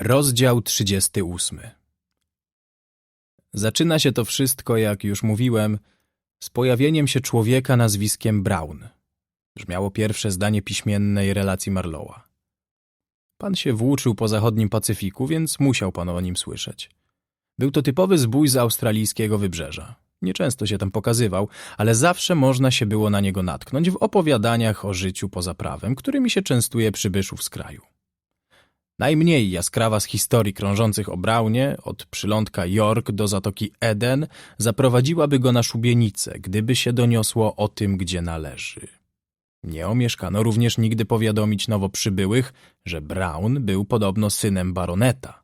Rozdział 38 Zaczyna się to wszystko, jak już mówiłem, z pojawieniem się człowieka nazwiskiem Brown. Brzmiało pierwsze zdanie piśmiennej relacji Marlowa. Pan się włóczył po zachodnim Pacyfiku, więc musiał pan o nim słyszeć. Był to typowy zbój z australijskiego wybrzeża. Nieczęsto się tam pokazywał, ale zawsze można się było na niego natknąć w opowiadaniach o życiu poza prawem, którymi się częstuje przybyszów z kraju. Najmniej jaskrawa z historii krążących o Braunie, od przylądka York do zatoki Eden, zaprowadziłaby go na szubienicę, gdyby się doniosło o tym, gdzie należy. Nie omieszkano również nigdy powiadomić nowo przybyłych, że Brown był podobno synem baroneta.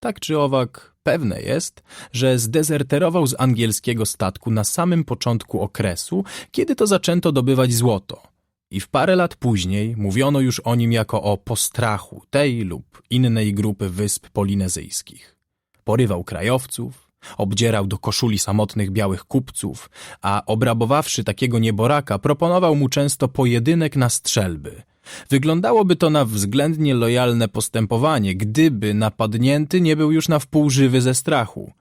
Tak czy owak, pewne jest, że zdezerterował z angielskiego statku na samym początku okresu, kiedy to zaczęto dobywać złoto. I w parę lat później mówiono już o nim jako o postrachu tej lub innej grupy wysp polinezyjskich. Porywał krajowców, obdzierał do koszuli samotnych białych kupców, a obrabowawszy takiego nieboraka, proponował mu często pojedynek na strzelby. Wyglądałoby to na względnie lojalne postępowanie, gdyby napadnięty nie był już na wpół żywy ze strachu.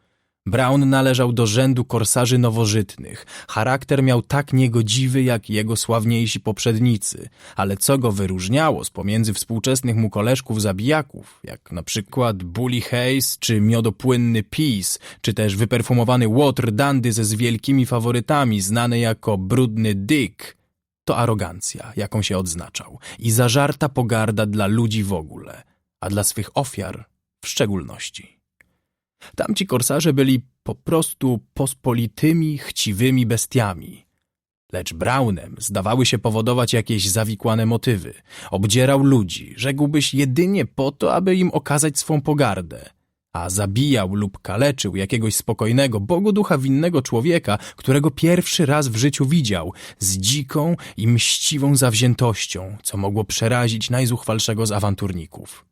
Brown należał do rzędu korsarzy nowożytnych. Charakter miał tak niegodziwy jak jego sławniejsi poprzednicy, ale co go wyróżniało z pomiędzy współczesnych mu koleżków zabijaków, jak na przykład Bully Hayes, czy miodopłynny Peace, czy też wyperfumowany Water Dandy ze z wielkimi faworytami, znany jako brudny Dick, to arogancja, jaką się odznaczał. I zażarta pogarda dla ludzi w ogóle, a dla swych ofiar w szczególności. Tamci korsarze byli po prostu pospolitymi, chciwymi bestiami. Lecz Brownem zdawały się powodować jakieś zawikłane motywy. Obdzierał ludzi, rzekłbyś jedynie po to, aby im okazać swą pogardę. A zabijał lub kaleczył jakiegoś spokojnego, Bogu ducha winnego człowieka, którego pierwszy raz w życiu widział, z dziką i mściwą zawziętością, co mogło przerazić najzuchwalszego z awanturników.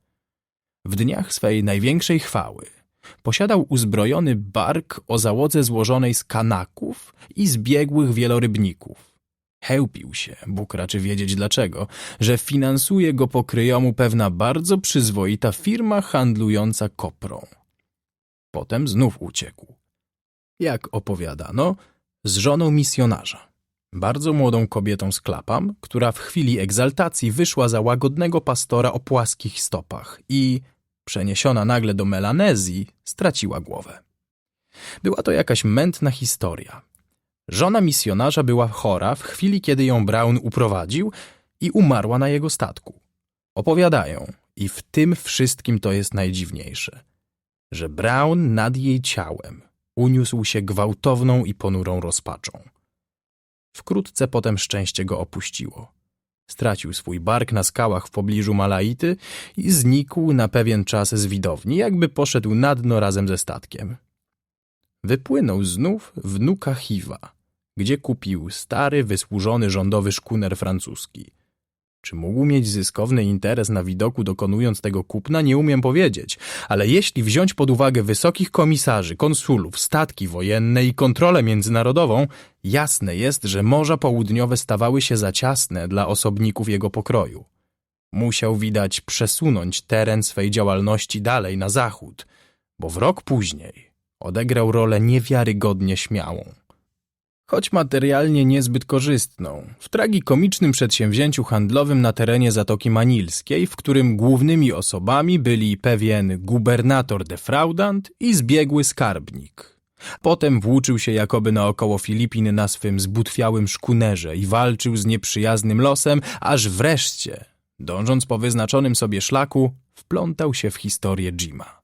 W dniach swej największej chwały Posiadał uzbrojony bark o załodze złożonej z kanaków i zbiegłych wielorybników. Chełpił się, Bóg raczy wiedzieć dlaczego, że finansuje go po kryjomu pewna bardzo przyzwoita firma handlująca koprą. Potem znów uciekł. Jak opowiadano, z żoną misjonarza. Bardzo młodą kobietą z klapam, która w chwili egzaltacji wyszła za łagodnego pastora o płaskich stopach i przeniesiona nagle do Melanezji, straciła głowę. Była to jakaś mętna historia. Żona misjonarza była chora w chwili, kiedy ją Brown uprowadził i umarła na jego statku. Opowiadają, i w tym wszystkim to jest najdziwniejsze, że Brown nad jej ciałem uniósł się gwałtowną i ponurą rozpaczą. Wkrótce potem szczęście go opuściło. Stracił swój bark na skałach w pobliżu Malaity i znikł na pewien czas z widowni, jakby poszedł na dno razem ze statkiem. Wypłynął znów w Nuka Hiva, gdzie kupił stary, wysłużony rządowy szkuner francuski. Czy mógł mieć zyskowny interes na widoku dokonując tego kupna, nie umiem powiedzieć, ale jeśli wziąć pod uwagę wysokich komisarzy, konsulów, statki wojenne i kontrolę międzynarodową, jasne jest, że Morza Południowe stawały się za ciasne dla osobników jego pokroju. Musiał widać przesunąć teren swej działalności dalej na zachód, bo w rok później odegrał rolę niewiarygodnie śmiałą choć materialnie niezbyt korzystną, w tragikomicznym przedsięwzięciu handlowym na terenie Zatoki Manilskiej, w którym głównymi osobami byli pewien gubernator defraudant i zbiegły skarbnik. Potem włóczył się jakoby naokoło Filipin na swym zbutwiałym szkunerze i walczył z nieprzyjaznym losem, aż wreszcie, dążąc po wyznaczonym sobie szlaku, wplątał się w historię Jima.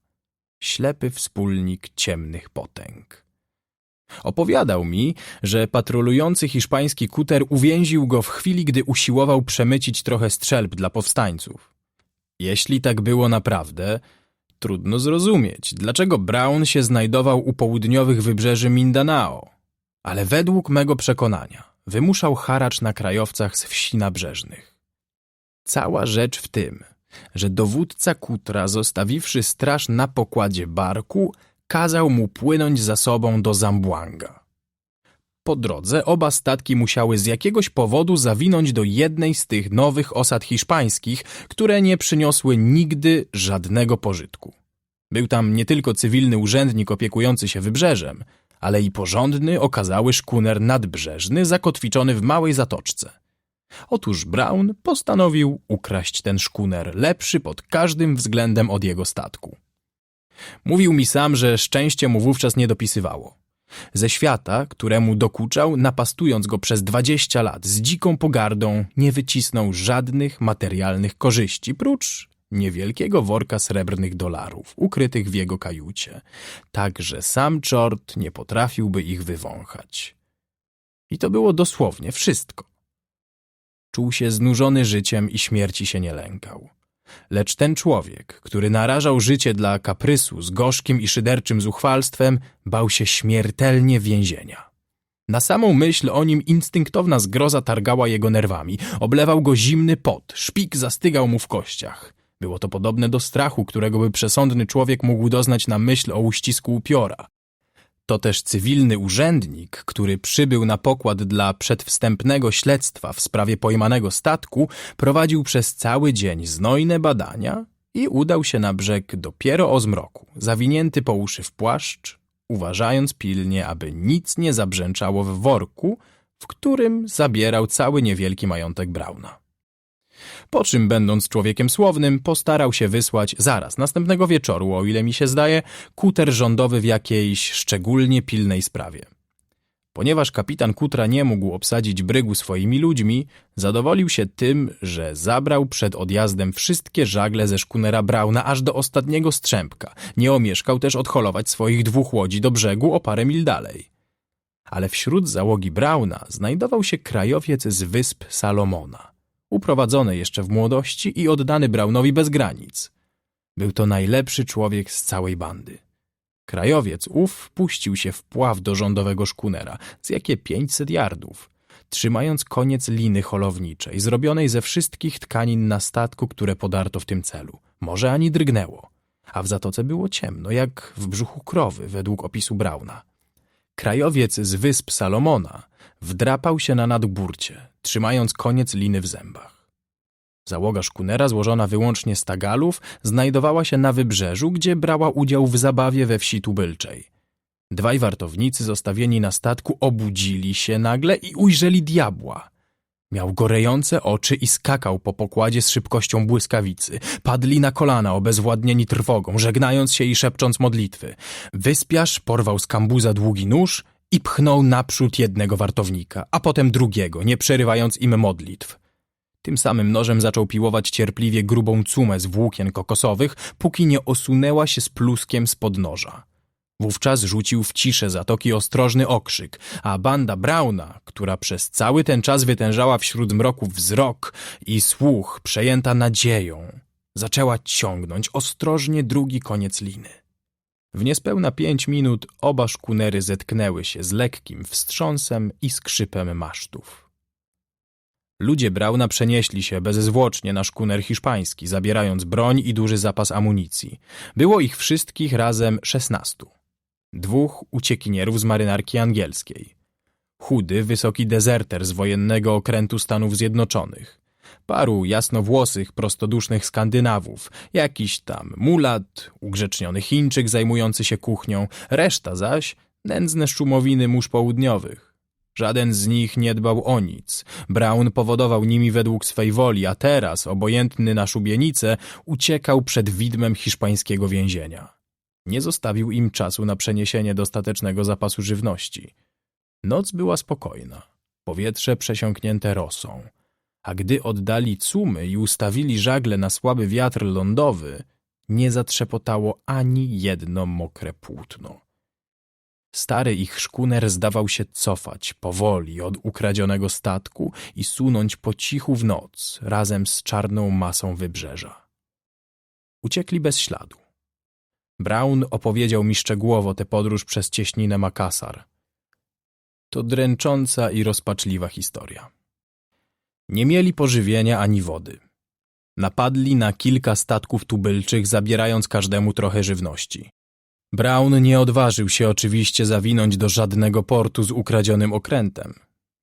Ślepy wspólnik ciemnych potęg. Opowiadał mi, że patrolujący hiszpański kuter uwięził go w chwili, gdy usiłował przemycić trochę strzelb dla powstańców. Jeśli tak było naprawdę, trudno zrozumieć, dlaczego Brown się znajdował u południowych wybrzeży Mindanao. Ale według mego przekonania wymuszał haracz na krajowcach z wsi nabrzeżnych. Cała rzecz w tym, że dowódca kutra, zostawiwszy straż na pokładzie barku, kazał mu płynąć za sobą do Zamboanga. Po drodze oba statki musiały z jakiegoś powodu zawinąć do jednej z tych nowych osad hiszpańskich, które nie przyniosły nigdy żadnego pożytku. Był tam nie tylko cywilny urzędnik opiekujący się wybrzeżem, ale i porządny, okazały szkuner nadbrzeżny zakotwiczony w małej zatoczce. Otóż Brown postanowił ukraść ten szkuner, lepszy pod każdym względem od jego statku. Mówił mi sam, że szczęście mu wówczas nie dopisywało. Ze świata, któremu dokuczał, napastując go przez dwadzieścia lat z dziką pogardą, nie wycisnął żadnych materialnych korzyści, prócz niewielkiego worka srebrnych dolarów, ukrytych w jego kajucie. Także sam czort nie potrafiłby ich wywąchać. I to było dosłownie wszystko. Czuł się znużony życiem i śmierci się nie lękał. Lecz ten człowiek, który narażał życie dla kaprysu z gorzkim i szyderczym zuchwalstwem, bał się śmiertelnie więzienia. Na samą myśl o nim instynktowna zgroza targała jego nerwami. Oblewał go zimny pot, szpik zastygał mu w kościach. Było to podobne do strachu, którego by przesądny człowiek mógł doznać na myśl o uścisku upiora. To też cywilny urzędnik, który przybył na pokład dla przedwstępnego śledztwa w sprawie pojmanego statku, prowadził przez cały dzień znojne badania i udał się na brzeg dopiero o zmroku, zawinięty po uszy w płaszcz, uważając pilnie, aby nic nie zabrzęczało w worku, w którym zabierał cały niewielki majątek Brauna. Po czym, będąc człowiekiem słownym, postarał się wysłać zaraz następnego wieczoru, o ile mi się zdaje, kuter rządowy w jakiejś szczególnie pilnej sprawie. Ponieważ kapitan kutra nie mógł obsadzić brygu swoimi ludźmi, zadowolił się tym, że zabrał przed odjazdem wszystkie żagle ze szkunera Brauna aż do ostatniego strzępka. Nie omieszkał też odholować swoich dwóch łodzi do brzegu o parę mil dalej. Ale wśród załogi Brauna znajdował się krajowiec z wysp Salomona uprowadzony jeszcze w młodości i oddany Braunowi bez granic. Był to najlepszy człowiek z całej bandy. Krajowiec ów puścił się w pław do rządowego szkunera, z jakie pięćset yardów, trzymając koniec liny holowniczej, zrobionej ze wszystkich tkanin na statku, które podarto w tym celu. Może ani drgnęło, a w zatoce było ciemno, jak w brzuchu krowy, według opisu Brauna. Krajowiec z wysp Salomona wdrapał się na nadburcie, trzymając koniec liny w zębach. Załoga szkunera, złożona wyłącznie z tagalów, znajdowała się na wybrzeżu, gdzie brała udział w zabawie we wsi tubylczej. Dwaj wartownicy zostawieni na statku obudzili się nagle i ujrzeli diabła. Miał gorejące oczy i skakał po pokładzie z szybkością błyskawicy. Padli na kolana, obezwładnieni trwogą, żegnając się i szepcząc modlitwy. Wyspiarz porwał z kambuza długi nóż i pchnął naprzód jednego wartownika, a potem drugiego, nie przerywając im modlitw. Tym samym nożem zaczął piłować cierpliwie grubą cumę z włókien kokosowych, póki nie osunęła się z pluskiem spod noża. Wówczas rzucił w ciszę zatoki ostrożny okrzyk, a banda Brauna, która przez cały ten czas wytężała wśród mroku wzrok i słuch przejęta nadzieją, zaczęła ciągnąć ostrożnie drugi koniec liny. W niespełna pięć minut oba szkunery zetknęły się z lekkim wstrząsem i skrzypem masztów. Ludzie Brauna przenieśli się bezzwłocznie na szkuner hiszpański, zabierając broń i duży zapas amunicji. Było ich wszystkich razem szesnastu. Dwóch uciekinierów z marynarki angielskiej. Chudy, wysoki dezerter z wojennego okrętu Stanów Zjednoczonych paru jasnowłosych, prostodusznych Skandynawów, jakiś tam mulat, ugrzeczniony Chińczyk zajmujący się kuchnią, reszta zaś nędzne szumowiny mórz południowych. Żaden z nich nie dbał o nic. Brown powodował nimi według swej woli, a teraz, obojętny na szubienicę, uciekał przed widmem hiszpańskiego więzienia. Nie zostawił im czasu na przeniesienie dostatecznego zapasu żywności. Noc była spokojna, powietrze przesiąknięte rosą a gdy oddali cumy i ustawili żagle na słaby wiatr lądowy, nie zatrzepotało ani jedno mokre płótno. Stary ich szkuner zdawał się cofać powoli od ukradzionego statku i sunąć po cichu w noc razem z czarną masą wybrzeża. Uciekli bez śladu. Brown opowiedział mi szczegółowo tę podróż przez cieśninę Makassar. To dręcząca i rozpaczliwa historia. Nie mieli pożywienia ani wody. Napadli na kilka statków tubylczych, zabierając każdemu trochę żywności. Brown nie odważył się oczywiście zawinąć do żadnego portu z ukradzionym okrętem.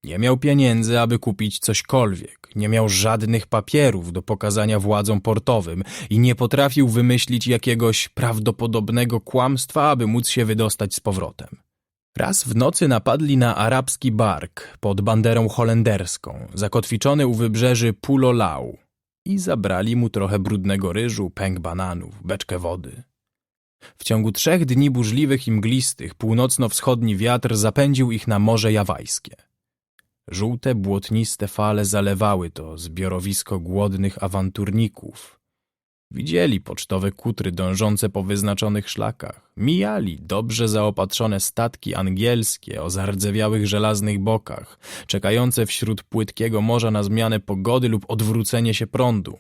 Nie miał pieniędzy, aby kupić cośkolwiek, nie miał żadnych papierów do pokazania władzom portowym i nie potrafił wymyślić jakiegoś prawdopodobnego kłamstwa, aby móc się wydostać z powrotem. Raz w nocy napadli na arabski bark pod banderą holenderską, zakotwiczony u wybrzeży Pulolau i zabrali mu trochę brudnego ryżu, pęk bananów, beczkę wody. W ciągu trzech dni burzliwych i mglistych północno-wschodni wiatr zapędził ich na Morze Jawajskie. Żółte, błotniste fale zalewały to zbiorowisko głodnych awanturników. Widzieli pocztowe kutry dążące po wyznaczonych szlakach. Mijali dobrze zaopatrzone statki angielskie o zardzewiałych żelaznych bokach, czekające wśród płytkiego morza na zmianę pogody lub odwrócenie się prądu.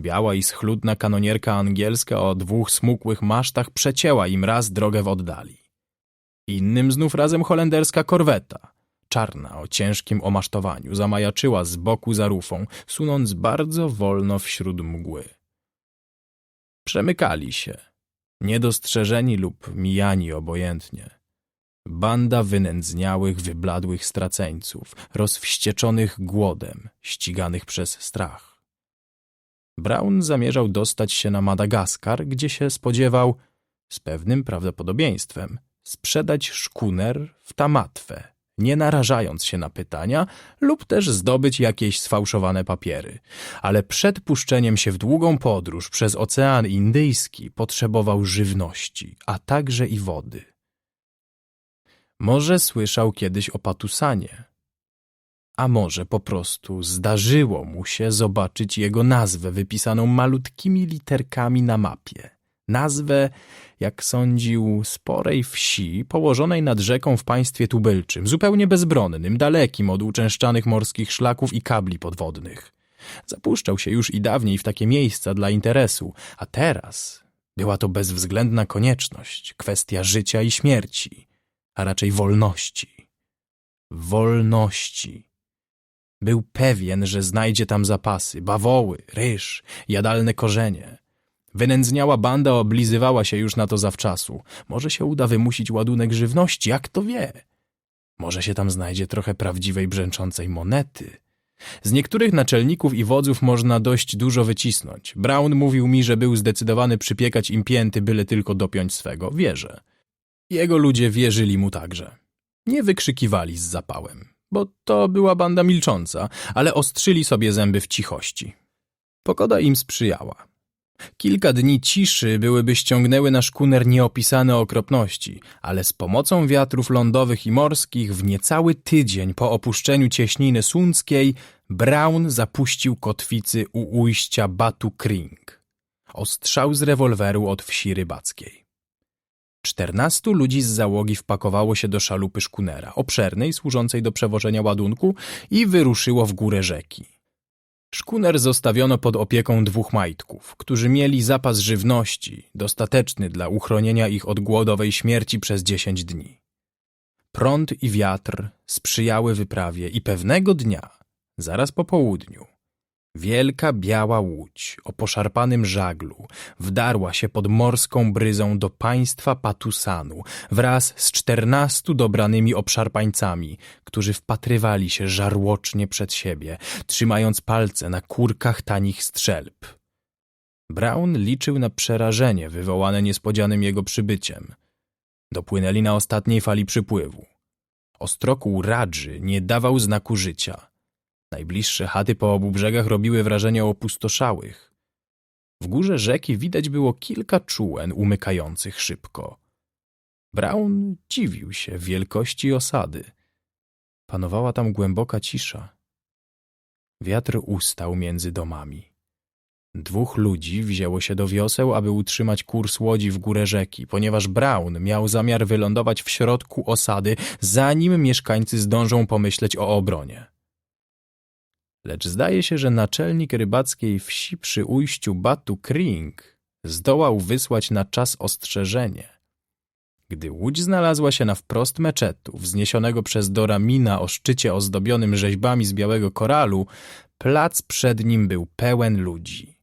Biała i schludna kanonierka angielska o dwóch smukłych masztach przecięła im raz drogę w oddali. Innym znów razem holenderska korweta, czarna o ciężkim omasztowaniu, zamajaczyła z boku za rufą, sunąc bardzo wolno wśród mgły. Przemykali się, niedostrzeżeni lub mijani obojętnie. Banda wynędzniałych, wybladłych straceńców, rozwścieczonych głodem, ściganych przez strach. Brown zamierzał dostać się na Madagaskar, gdzie się spodziewał, z pewnym prawdopodobieństwem, sprzedać szkuner w Tamatwę, nie narażając się na pytania, lub też zdobyć jakieś sfałszowane papiery. Ale przed puszczeniem się w długą podróż przez Ocean Indyjski potrzebował żywności, a także i wody. Może słyszał kiedyś o Patusanie, a może po prostu zdarzyło mu się zobaczyć jego nazwę wypisaną malutkimi literkami na mapie. Nazwę jak sądził, sporej wsi położonej nad rzeką w państwie tubylczym, zupełnie bezbronnym, dalekim od uczęszczanych morskich szlaków i kabli podwodnych. Zapuszczał się już i dawniej w takie miejsca dla interesu, a teraz była to bezwzględna konieczność, kwestia życia i śmierci, a raczej wolności. Wolności. Był pewien, że znajdzie tam zapasy, bawoły, ryż, jadalne korzenie – Wynędzniała banda oblizywała się już na to zawczasu. Może się uda wymusić ładunek żywności, jak to wie? Może się tam znajdzie trochę prawdziwej brzęczącej monety. Z niektórych naczelników i wodzów można dość dużo wycisnąć. Brown mówił mi, że był zdecydowany przypiekać im pięty, byle tylko dopiąć swego. Wierzę. Jego ludzie wierzyli mu także. Nie wykrzykiwali z zapałem, bo to była banda milcząca, ale ostrzyli sobie zęby w cichości. Pogoda im sprzyjała. Kilka dni ciszy byłyby ściągnęły na szkuner nieopisane okropności, ale z pomocą wiatrów lądowych i morskich w niecały tydzień po opuszczeniu cieśniny sunckiej Brown zapuścił kotwicy u ujścia Batu Kring. Ostrzał z rewolweru od wsi rybackiej. Czternastu ludzi z załogi wpakowało się do szalupy szkunera, obszernej, służącej do przewożenia ładunku i wyruszyło w górę rzeki. Szkuner zostawiono pod opieką dwóch majtków, którzy mieli zapas żywności, dostateczny dla uchronienia ich od głodowej śmierci przez dziesięć dni. Prąd i wiatr sprzyjały wyprawie i pewnego dnia, zaraz po południu, Wielka biała łódź o poszarpanym żaglu wdarła się pod morską bryzą do państwa Patusanu wraz z czternastu dobranymi obszarpańcami, którzy wpatrywali się żarłocznie przed siebie, trzymając palce na kurkach tanich strzelb. Brown liczył na przerażenie wywołane niespodzianym jego przybyciem. Dopłynęli na ostatniej fali przypływu. Ostrokół Radży nie dawał znaku życia – Najbliższe chaty po obu brzegach robiły wrażenie opustoszałych. W górze rzeki widać było kilka czółen umykających szybko. Brown dziwił się wielkości osady. Panowała tam głęboka cisza. Wiatr ustał między domami. Dwóch ludzi wzięło się do wioseł, aby utrzymać kurs łodzi w górę rzeki, ponieważ Brown miał zamiar wylądować w środku osady, zanim mieszkańcy zdążą pomyśleć o obronie. Lecz zdaje się, że naczelnik rybackiej wsi przy ujściu Batu Kring zdołał wysłać na czas ostrzeżenie. Gdy łódź znalazła się na wprost meczetu, wzniesionego przez Doramina o szczycie ozdobionym rzeźbami z białego koralu, plac przed nim był pełen ludzi.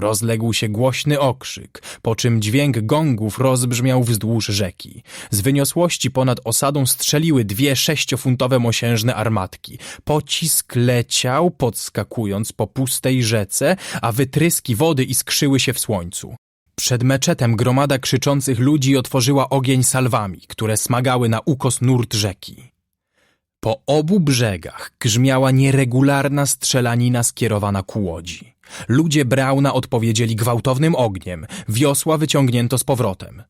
Rozległ się głośny okrzyk, po czym dźwięk gongów rozbrzmiał wzdłuż rzeki. Z wyniosłości ponad osadą strzeliły dwie sześciofuntowe mosiężne armatki. Pocisk leciał, podskakując po pustej rzece, a wytryski wody iskrzyły się w słońcu. Przed meczetem gromada krzyczących ludzi otworzyła ogień salwami, które smagały na ukos nurt rzeki. Po obu brzegach grzmiała nieregularna strzelanina skierowana ku łodzi. Ludzie Brauna odpowiedzieli gwałtownym ogniem, wiosła wyciągnięto z powrotem.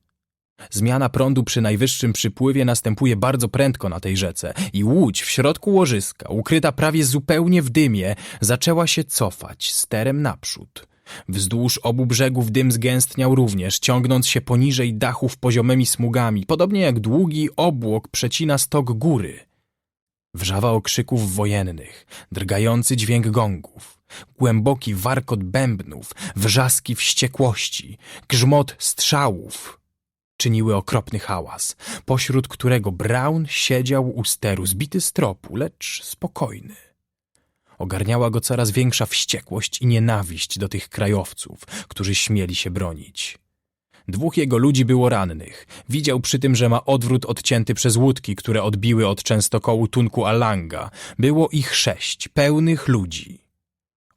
Zmiana prądu przy najwyższym przypływie następuje bardzo prędko na tej rzece i łódź w środku łożyska, ukryta prawie zupełnie w dymie, zaczęła się cofać sterem naprzód. Wzdłuż obu brzegów dym zgęstniał również, ciągnąc się poniżej dachów poziomymi smugami, podobnie jak długi obłok przecina stok góry. Wrzawa okrzyków wojennych, drgający dźwięk gongów, głęboki warkot bębnów, wrzaski wściekłości, grzmot strzałów czyniły okropny hałas, pośród którego Brown siedział u steru, zbity z tropu, lecz spokojny. Ogarniała go coraz większa wściekłość i nienawiść do tych krajowców, którzy śmieli się bronić. Dwóch jego ludzi było rannych. Widział przy tym, że ma odwrót odcięty przez łódki, które odbiły od częstokołu Tunku Alanga. Było ich sześć, pełnych ludzi.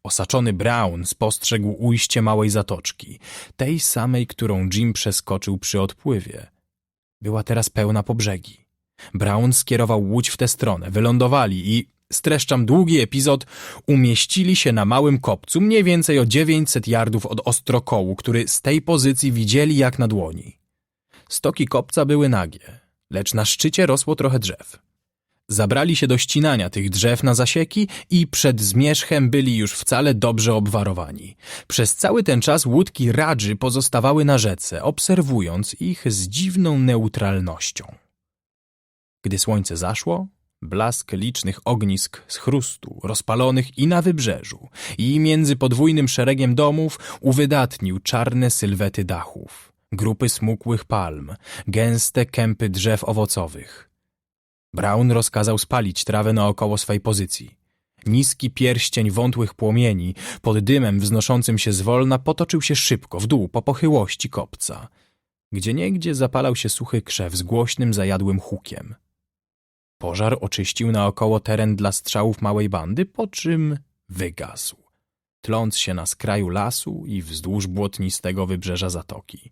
Osaczony Brown spostrzegł ujście małej zatoczki, tej samej, którą Jim przeskoczył przy odpływie. Była teraz pełna po brzegi. Brown skierował łódź w tę stronę, wylądowali i, streszczam długi epizod, umieścili się na małym kopcu mniej więcej o 900 yardów od ostrokołu, który z tej pozycji widzieli jak na dłoni. Stoki kopca były nagie, lecz na szczycie rosło trochę drzew. Zabrali się do ścinania tych drzew na zasieki i przed zmierzchem byli już wcale dobrze obwarowani. Przez cały ten czas łódki radży pozostawały na rzece, obserwując ich z dziwną neutralnością. Gdy słońce zaszło, blask licznych ognisk z chrustu, rozpalonych i na wybrzeżu, i między podwójnym szeregiem domów uwydatnił czarne sylwety dachów, grupy smukłych palm, gęste kępy drzew owocowych – Brown rozkazał spalić trawę naokoło swej pozycji. Niski pierścień wątłych płomieni, pod dymem wznoszącym się zwolna, potoczył się szybko w dół po pochyłości kopca. Gdzie niegdzie zapalał się suchy krzew z głośnym, zajadłym hukiem. Pożar oczyścił naokoło teren dla strzałów małej bandy, po czym wygasł, tląc się na skraju lasu i wzdłuż błotnistego wybrzeża zatoki.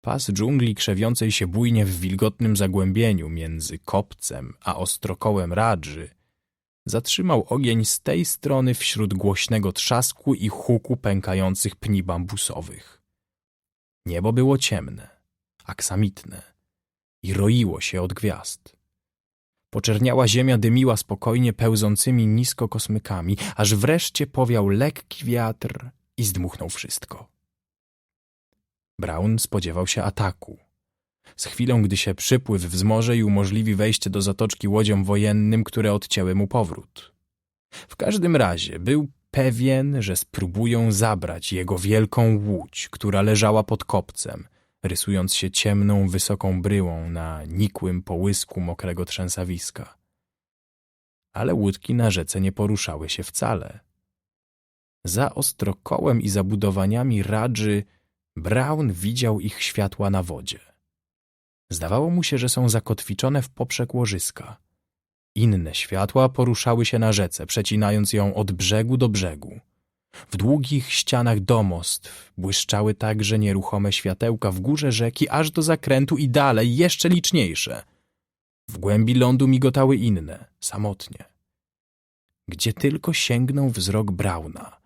Pas dżungli krzewiącej się bujnie w wilgotnym zagłębieniu między kopcem a ostrokołem radży zatrzymał ogień z tej strony wśród głośnego trzasku i huku pękających pni bambusowych. Niebo było ciemne, aksamitne i roiło się od gwiazd. Poczerniała ziemia dymiła spokojnie pełzącymi nisko kosmykami, aż wreszcie powiał lekki wiatr i zdmuchnął wszystko. Brown spodziewał się ataku. Z chwilą, gdy się przypływ wzmoże i umożliwi wejście do zatoczki łodziom wojennym, które odcięły mu powrót. W każdym razie był pewien, że spróbują zabrać jego wielką łódź, która leżała pod kopcem, rysując się ciemną, wysoką bryłą na nikłym połysku mokrego trzęsawiska. Ale łódki na rzece nie poruszały się wcale. Za ostrokołem i zabudowaniami radży Brown widział ich światła na wodzie. Zdawało mu się, że są zakotwiczone w poprzek łożyska. Inne światła poruszały się na rzece, przecinając ją od brzegu do brzegu. W długich ścianach domostw błyszczały także nieruchome światełka w górze rzeki, aż do zakrętu i dalej, jeszcze liczniejsze. W głębi lądu migotały inne, samotnie. Gdzie tylko sięgnął wzrok Brauna –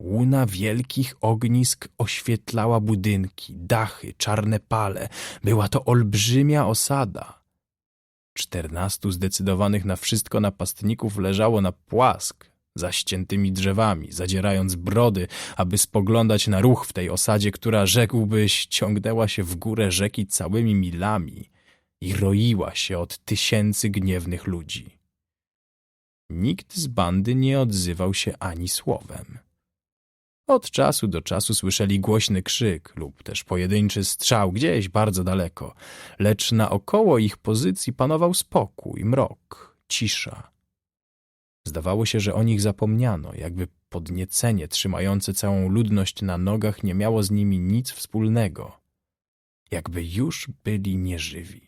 Łuna wielkich ognisk oświetlała budynki, dachy, czarne pale. Była to olbrzymia osada. Czternastu zdecydowanych na wszystko napastników leżało na płask, za ściętymi drzewami, zadzierając brody, aby spoglądać na ruch w tej osadzie, która, rzekłbyś, ciągnęła się w górę rzeki całymi milami i roiła się od tysięcy gniewnych ludzi. Nikt z bandy nie odzywał się ani słowem. Od czasu do czasu słyszeli głośny krzyk lub też pojedynczy strzał gdzieś bardzo daleko, lecz naokoło ich pozycji panował spokój, mrok, cisza. Zdawało się, że o nich zapomniano, jakby podniecenie trzymające całą ludność na nogach nie miało z nimi nic wspólnego. Jakby już byli nieżywi.